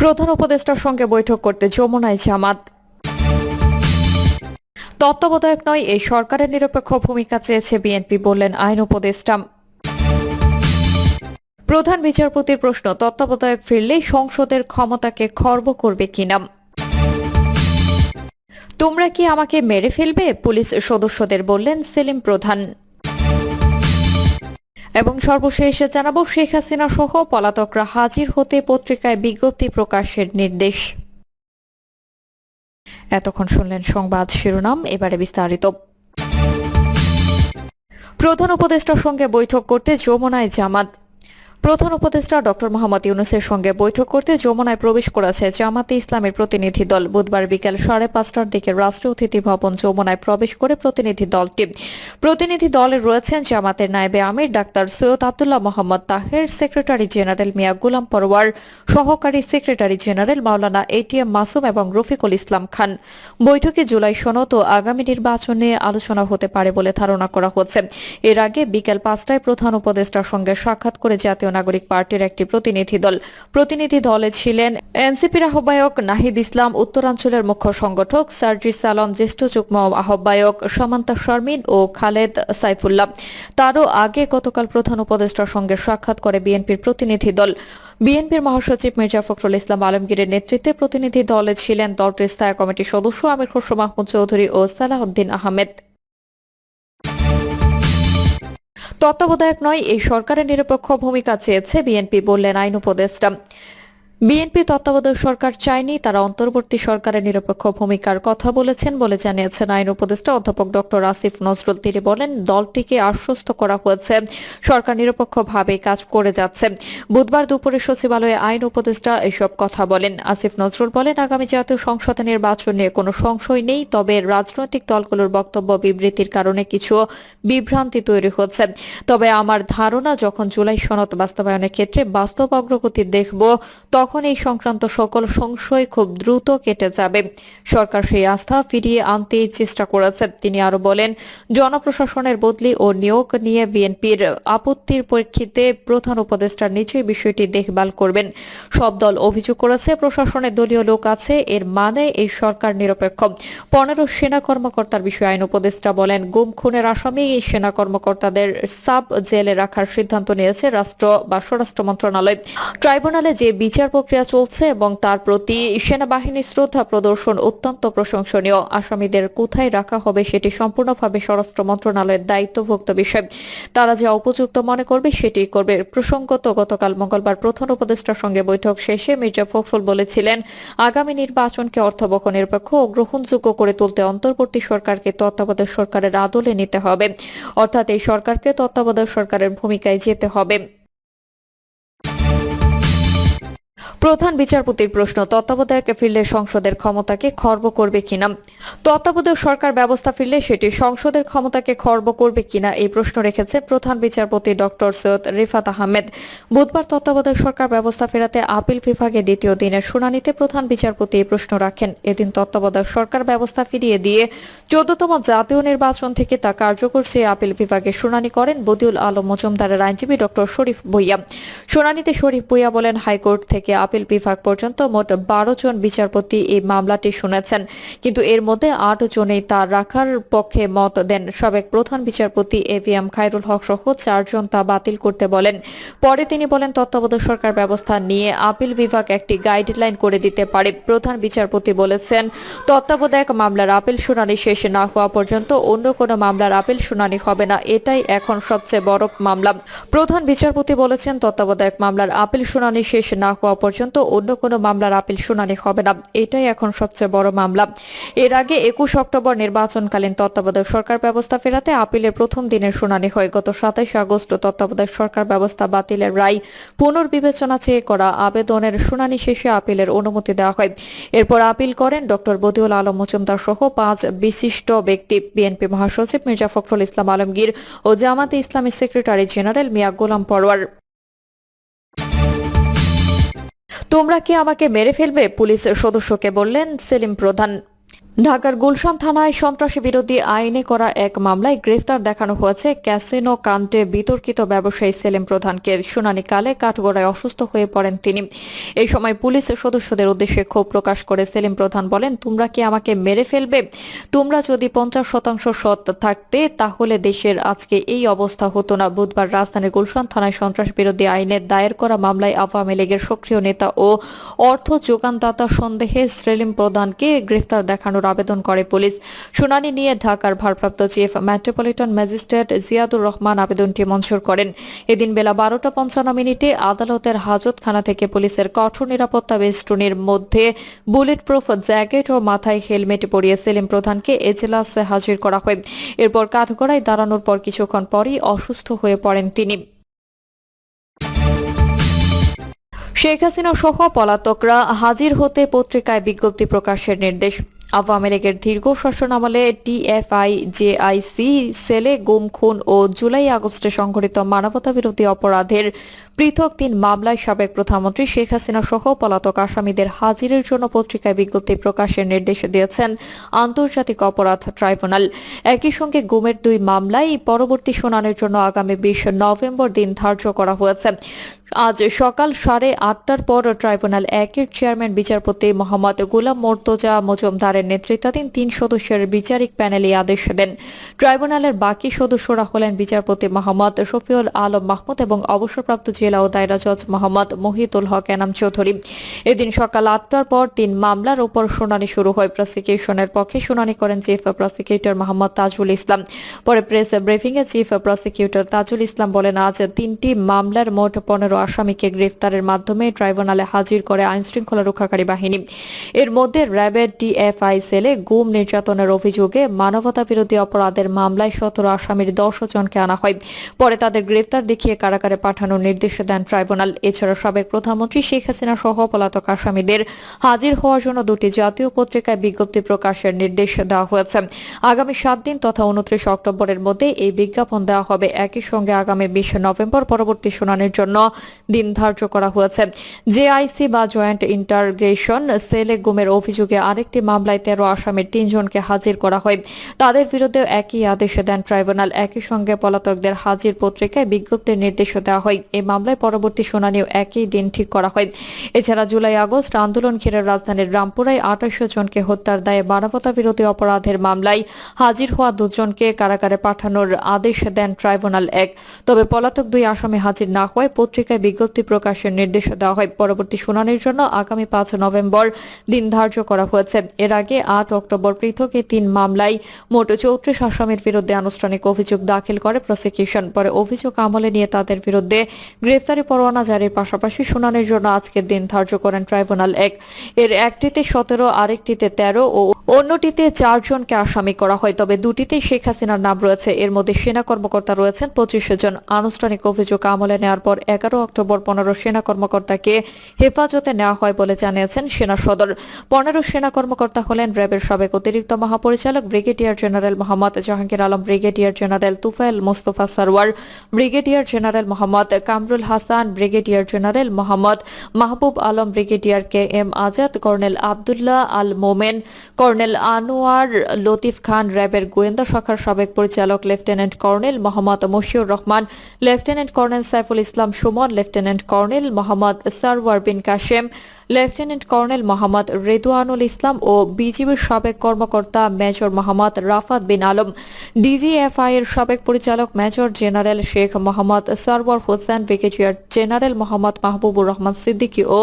প্রধান উপদেষ্টার সঙ্গে বৈঠক করতে যমুনায় জামাত। তত্ত্বাবধায়ক নয় এই সরকারের নিরপেক্ষ ভূমিকা চেয়েছে বিএনপি বললেন আইন উপদেষ্টা। প্রধান বিচারপতির প্রশ্ন, তত্ত্বাবধায়ক ফিরলে সংসদের ক্ষমতাকে খর্ব করবে কিনা? তোমরা কি আমাকে মেরে ফেলবে? পুলিশ সদস্যদের বললেন সেলিম প্রধান। এবং সর্বশেষে জানাব শেখ হাসিনা সহ পলাতকরা হাজির হতে পত্রিকায় বিজ্ঞপ্তি প্রকাশের নির্দেশ। এতক্ষণ শুনলেন সংবাদ শিরোনাম, এবারে বিস্তারিত। প্রধান উপদেষ্টার সঙ্গে বৈঠক করতে যমুনায় জামাত। প্রধান উপদেষ্টা ডক্টর মোহাম্মদ ইউনুসের সঙ্গে বৈঠক করতে যমুনায় প্রবেশ করেছে জামাতে ইসলামের প্রতিনিধি দল। বুধবার বিকেল সাড়ে পাঁচটার দিকে রাষ্ট্রীয় অতিথি ভবন যমুনায় প্রবেশ করে প্রতিনিধি দলটি। প্রতিনিধি দলে রয়েছেন জামাতের নায়েবে আমির, doctor Syed Abdullah Mohammad Taher, secretary general Mia Golam Parwar, সহকারী secretary general Maulana ATM Masum এবং রফিকুল ইসলাম খান। বৈঠকে জুলাই সনদ ও আগামী নির্বাচন আলোচনা হতে পারে বলে ধারণা করা হচ্ছে। এর আগে বিকেল পাঁচটায় প্রধান উপদেষ্টার সঙ্গে সাক্ষাৎ করে জাতীয় নাগরিক পার্টির একটি প্রতিনিধি দল। প্রতিনিধি দলে ছিলেন এনসিপির আহ্বায়ক নাহিদ ইসলাম, উত্তরাঞ্চলের মুখ্য সংগঠক সার্জিস সালাম, জ্যেষ্ঠ যুগ্ম আহ্বায়ক সামান্তা শারমিন ও খালেদ সাইফুল্লাহ। তারও আগে গতকাল প্রধান উপদেষ্টার সঙ্গে সাক্ষাৎ করে বিএনপির প্রতিনিধি দল। বিএনপির মহাসচিব মির্জা ফখরুল ইসলাম আলমগীরের নেতৃত্বে প্রতিনিধি দলে ছিলেন দলটির স্থায়ী কমিটির সদস্য আমির খসরু মাহমুদ চৌধুরী ও সালাহউদ্দিন আহমেদ। তত্ত্বাবধায়ক নয় এই সরকারের নিরপেক্ষ ভূমিকা চেয়েছে বিএনপি বললেন আইন উপদেষ্টা। বিএনপি তত্ত্বাবধায়ক সরকার চায়নি, তারা অন্তর্বর্তী সরকারের নিরপেক্ষ ভূমিকার কথা বলেছেন বলে জানিয়েছেন আইন উপদেষ্টা অধ্যাপক ডক্টর আসিফ নজরুল। তিনি বলেন, দলটিকে আশ্বস্ত করা হয়েছে, সরকার নিরপেক্ষভাবে কাজ করে যাচ্ছে। বুধবার দুপুরে সচিবালয়ে আইন উপদেষ্টা এসব কথা বলেন। আসিফ নজরুল বলেন, আগামী জাতীয় সংসদ নির্বাচন নিয়ে কোনো সংশয় নেই, তবে রাজনৈতিক দলগুলোর বক্তব্য বিবৃতির কারণে কিছু বিভ্রান্তি তৈরি হচ্ছে। তবে আমার ধারণা, যখন জুলাই সনদ বাস্তবায়নের ক্ষেত্রে বাস্তব অগ্রগতি দেখব, তখন এই সংক্রান্ত সকল সংশয় খুব দ্রুত কেটে যাবে। সরকার সেই আস্থা ফিরিয়ে আনতে চেষ্টা করেছে। তিনি আরও বলেন, জনপ্রশাসনের বদলি ও নিয়োগ নিয়ে বিএনপির আপত্তির প্রেক্ষিতে প্রধান উপদেষ্টা নিচেই বিষয়টি দেখভাল করবেন। সব দল অভিযোগ করেছে প্রশাসনের দলীয় লোক আছে, এর মানে এই সরকার নিরপেক্ষ। পনেরো সেনা কর্মকর্তার বিষয়ে আইন উপদেষ্টা বলেন, গুম, খুনের আসামি এই সেনা কর্মকর্তাদের সাব জেলে রাখার সিদ্ধান্ত নিয়েছে রাষ্ট্র বা স্বরাষ্ট্র মন্ত্রণালয়। ট্রাইব্যুনালে যে বিচার প্রক্রিয়া চলছে এবং তার প্রতি সেনাবাহিনীর শ্রদ্ধা প্রদর্শন অত্যন্ত প্রশংসনীয়। আসামিদের কোথায় রাখা হবে সেটি সম্পূর্ণভাবে স্বরাষ্ট্র মন্ত্রণালয়ের দায়িত্বভুক্ত বিষয়। তারা যা উপযুক্ত মনে করবে সেটি করবে। প্রসঙ্গত, গতকাল মঙ্গলবার প্রধান উপদেষ্টার সঙ্গে বৈঠক শেষে মির্জা ফখরুল বলেছিলেন, আগামী নির্বাচনকে অর্থবহ নিরপেক্ষ ও গ্রহণযোগ্য করে তুলতে অন্তর্বর্তী সরকারকে তত্ত্বাবধায়ক সরকারের আদলে নিতে হবে। অর্থাৎ এই সরকারকে তত্ত্বাবধায়ক সরকারের ভূমিকায় যেতে হবে। প্রধান বিচারপতির প্রশ্ন, তত্ত্বাবধায়কে ফিরলে সংসদের ক্ষমতাকে খর্ব করবে কিনা? তত্ত্বাবধায়ক সরকার ব্যবস্থা ফিরলে সেটি সংসদের ক্ষমতাকে খর্ব করবে কিনা? এই প্রশ্ন রেখেছে প্রধান বিচারপতি ডক্টর সৈয়দ রিফাত আহমেদ। বুধবার তত্ত্বাবধায়ক সরকার ব্যবস্থা ফেরাতে আপিল বিভাগে দ্বিতীয় দিনের শুনানিতে প্রধান বিচারপতি এই প্রশ্ন রাখেন। এদিন তত্ত্বাবধায়ক সরকার ব্যবস্থা ফিরিয়ে দিয়ে চোদ্দতম জাতীয় নির্বাচন থেকে তা কার্যকর চেয়ে আপিল বিভাগে শুনানি করেন বদিউল আলম মজুমদারের আইনজীবী ডক্টর শরীফ ভুইয়া। শুনানিতে শরীফ ভুইয়া বলেন, হাইকোর্ট থেকে আপিল বিভাগ পর্যন্ত মোট বারো জন বিচারপতি এই মামলাটি শুনেছেন। কিন্তু এর মধ্যে আট জনেই তা রাখার পক্ষে মত দেন। সাবেক প্রধান বিচারপতি এভিএম খায়রুল হক সহ চারজন তা বাতিল করতে বলেন। পরে তিনি বলেন, তত্ত্বাবধায়ক সরকার ব্যবস্থা নিয়ে আপিল বিভাগ একটি গাইডলাইন করে দিতে পারে। প্রধান বিচারপতি বলেছেন, তত্ত্বাবধায়ক মামলার আপিল শুনানি শেষ না হওয়া পর্যন্ত অন্য কোনো মামলার আপিল শুনানি হবে না। এটাই এখন সবচেয়ে বড় মামলা। প্রধান বিচারপতি বলেছেন, তত্ত্বাবধায়ক মামলার আপিল শুনানি শেষ না হওয়া পর্যন্ত অন্য কোনো মামলার আপিল শুনানি হবে না। এটাই এখন সবচেয়ে বড় মামলা। এর আগে একুশ অক্টোবর নির্বাচনকালীন তত্ত্বাবধায়ক সরকার ব্যবস্থা ফেরাতে আপিলের প্রথম দিনের শুনানি হয়। গত সাতাইশ আগস্ট তত্ত্বাবধায়ক সরকার ব্যবস্থা বাতিলের রায় পুনর্বিবেচনা চেয়ে করা আবেদনের শুনানি শেষে আপিলের অনুমতি দেওয়া হয়। এরপর আপিল করেন ডক্টর বদিউল আলম মজুমদার সহ পাঁচ বিশিষ্ট ব্যক্তি। বিএনপি মহাসচিব মির্জা ফখরুল ইসলাম আলমগীর ও জামাতে ইসলামী সেক্রেটারি জেনারেল মিয়া গোলাম পরওয়ার। তোমরা কি আমাকে মেরে ফেলবে? পুলিশের সদস্যকে বললেন সেলিম প্রধান ঢাকার গুলশান থানায় সন্ত্রাসী বিরোধী আইনে করা এক মামলায় গ্রেফতার দেখানো হয়েছে ক্যাসিনো কাণ্ডে বিতর্কিত ব্যবসায়ী সেলিম প্রধানকে। শুনানিকালে কাঠগড়ায় অসুস্থ হয়ে পড়েন তিনি। এই সময় পুলিশ সদস্যদের উদ্দেশ্যে ক্ষোভ প্রকাশ করে সেলিম প্রধান বলেন, তোমরা কি আমাকে মেরে ফেলবে? তোমরা যদি পঞ্চাশ শতাংশ সৎ থাকতে, তাহলে দেশের আজকে এই অবস্থা হতো না। বুধবার রাজধানীর গুলশান থানায় সন্ত্রাস বিরোধী আইনে দায়ের করা মামলায় আওয়ামী লীগের সক্রিয় নেতা ও অর্থ যোগানদাতা সন্দেহে সেলিম প্রধানকে গ্রেফতার দেখানোর আবেদন করে পুলিশ। শুনানি নিয়ে ঢাকার ভারপ্রাপ্ত chief metropolitan magistrate Ziadur Rahman আবেদনটি মঞ্জুর করেন। এদিন বেলা বারোটা পঞ্চান্ন মিনিটে আদালতের হাজতখানা থেকে পুলিশের কঠোর নিরাপত্তা বেষ্টনীর মধ্যে বুলেট প্রুফ জ্যাকেট ও মাথায় হেলমেট পরিয়ে সেলিম প্রধানকে এজলাসে হাজির করা হয়। এরপর কাঠগড়ায় দাঁড়ানোর পর কিছুক্ষণ পরই অসুস্থ হয়ে পড়েন তিনি। শেখ হাসিনা সহ পলাতকরা হাজির হতে পত্রিকায় বিজ্ঞপ্তি প্রকাশের নির্দেশ। আওয়ামী লীগের দীর্ঘ শাসন শাসনামলে টিএফআই জেআইসি, সেলে গুম, খুন ও জুলাই আগস্টে সংঘটিত মানবতা বিরোধী অপরাধের পৃথক তিন মামলায় সাবেক প্রধানমন্ত্রী শেখ হাসিনা সহ পলাতক আসামিদের হাজিরের জন্য পত্রিকায় বিজ্ঞপ্তি প্রকাশের নির্দেশ দিয়েছেন আন্তর্জাতিক অপরাধ ট্রাইব্যুনাল। একই সঙ্গে গুমের দুই মামলায় পরবর্তী শুনানির জন্য আগামী বিশ নভেম্বর দিন ধার্য করা হয়েছে। আজ সকাল সাড়ে আটটার পর ট্রাইব্যুনাল একের চেয়ারম্যান বিচারপতি মোহাম্মদ গোলাম মোর্তজা মজুমদারের নেতৃত্বাধীন তিন সদস্যের বিচারিক প্যানেল এই আদেশ দেন। ট্রাইব্যুনালের বাকি সদস্যরা হলেন বিচারপতি মোহাম্মদ শফিউল আলম মাহমুদ এবং অবসরপ্রাপ্ত জেলা ও দায়রা জজ মোহাম্মদ মহিতুল হক এনাম চৌধুরী। এদিন সকাল আটটার পর তিন মামলার উপর শুনানি শুরু হয়। প্রসিকিউশনের পক্ষে শুনানি করেন চিফ প্রসিকিউটর মোহাম্মদ তাজুল ইসলাম। পরে প্রেস ব্রিফিংয়ে চিফ প্রসিকিউটর তাজুল ইসলাম বলেন, আজ তিনটি মামলার মোট পনেরো আসামিকে গ্রেফতারের মাধ্যমে ট্রাইব্যুনালে হাজির করে আইন শৃঙ্খলা রক্ষাকারী বাহিনী। এর মধ্যে র্যাবের ডিএফআই সেলে গুম নির্যাতনের অভিযোগে মানবতা বিরোধী অপরাধের মামলায় সতেরো আসামির দশ জনকে আনা হয়। পরে তাদের গ্রেফতার দেখিয়ে কারাগারে পাঠানোর নির্দেশ দেন ট্রাইব্যুনাল। এছাড়া সাবেক প্রধানমন্ত্রী শেখ হাসিনা সহ পলাতক আসামিদের হাজির হওয়ার জন্য দুটি জাতীয় পত্রিকায় বিজ্ঞপ্তি প্রকাশের নির্দেশ দেওয়া হয়েছে। আগামী সাত দিন তথা উনত্রিশ অক্টোবরের মধ্যে এই বিজ্ঞাপন দেওয়া হবে। একই সঙ্গে আগামী বিশ নভেম্বর পরবর্তী শুনানির জন্য দিন ধার্য করা হয়েছে। জেআইসি বা জয়েন্ট ইন্টারগ্রেশন সেলে গুমের অভিযোগে আরেকটি মামলায় তেরো আসামির তিনজনকে হাজির করা হয়। তাদের বিরুদ্ধে একই আদেশ দেন ট্রাইব্যুনাল। একই সঙ্গে পলাতকদের হাজির পত্রিকায় বিজ্ঞপ্তির নির্দেশ দেওয়া হয়। এই মামলায় পরবর্তী শুনানিও একই দিন ঠিক করা হয়। এছাড়া জুলাই, আগস্ট আন্দোলন ঘিরে রাজধানীর রামপুরায় আঠাশশো জনকে হত্যার দায়ে মানবতা বিরোধী অপরাধের মামলায় হাজির হওয়া দুজনকে কারাগারে পাঠানোর আদেশ দেন ট্রাইব্যুনাল এক। তবে পলাতক দুই আসামি হাজির না হওয়ায় পত্রিকায় বিজ্ঞপ্তি প্রকাশের নির্দেশ দেওয়া হয়। পরবর্তী শুনানির জন্য আগামী পাঁচ নভেম্বর দিন ধার্য করা হয়েছে। এর আগে আট অক্টোবর পৃথক এই তিন মামলায় মোট চৌত্রিশ আসামির বিরুদ্ধে আনুষ্ঠানিক অভিযোগ দাখিল করে প্রসিকিউশন। পরে অভিযোগ আমলে নিয়ে তাদের বিরুদ্ধে গ্রেফতারি পরোয়ানা জারির পাশাপাশি শুনানির জন্য আজকের দিন ধার্য করেন ট্রাইব্যুনাল এক। এর একটিতে সতেরো, আরেকটিতে তেরো ও অন্যটিতে চারজনকে আসামি করা হয়। তবে দুটিতে শেখ হাসিনার নাম রয়েছে। এর মধ্যে সেনা কর্মকর্তা রয়েছেন পঁচিশ জন। আনুষ্ঠানিক অভিযোগ আমলে নেওয়ার পর এগারো অক্টোবর পনেরো সেনা কর্মকর্তাকে হেফাজতে নেওয়া হয় বলে জানিয়েছেন সেনা সদর। পনেরো সেনা কর্মকর্তা হলেন র্যাবের সাবেক অতিরিক্ত মহাপরিচালক brigadier general Mohammad Jahangir Alam, brigadier general Tufail Mostafa Sarwar, brigadier general Mohammad Kamrul Hasan, brigadier general Mohammad Mahbub Alam, brigadier K M Azad, colonel Abdullah Al Momen, colonel Anwar Latif Khan, র্যাবের গোয়েন্দা শাখার সাবেক পরিচালক, lieutenant colonel Mohammad Mashiur Rahman, lieutenant colonel Saiful Islam Sumon, lieutenant colonel Mohammad Sarwar Bin Kashem, lieutenant colonel Mohammad Reduanul Islam ও বিজিবির সাবেক কর্মকর্তা major Mohammad Rafat বিন Alam, DGFI এর সাবেক পরিচালক major general Sheikh Mohammad Sarwar Hossain brigadier general Mohammad Mahbubur Rahman Siddiqui ও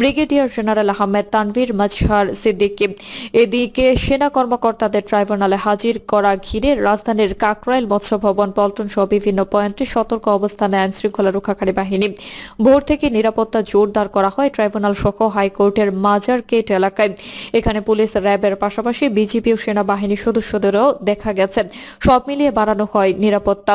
brigadier general Ahmed Tanvir Mazhar Siddiqui. এদিকে সেনা কর্মকর্তাদের ট্রাইব্যুনালে হাজির করা ঘিরে রাজধানীর কাকরাইল মৎস্য ভবন, পল্টন সহ বিভিন্ন পয়েন্টে সতর্ক অবস্থানে আইন শৃঙ্খলা রক্ষাকারী বাহিনী ভোর থেকে নিরাপত্তা জোরদার করা হয় ট্রাইব্যুনাল সহ হাইকোর্টের মাজার গেট এলাকায়। এখানে পুলিশ র্যাবের পাশাপাশি বিজিবি ও সেনাবাহিনীর সদস্যদেরও দেখা গেছে। সব মিলিয়ে বাড়ানো হয় নিরাপত্তা।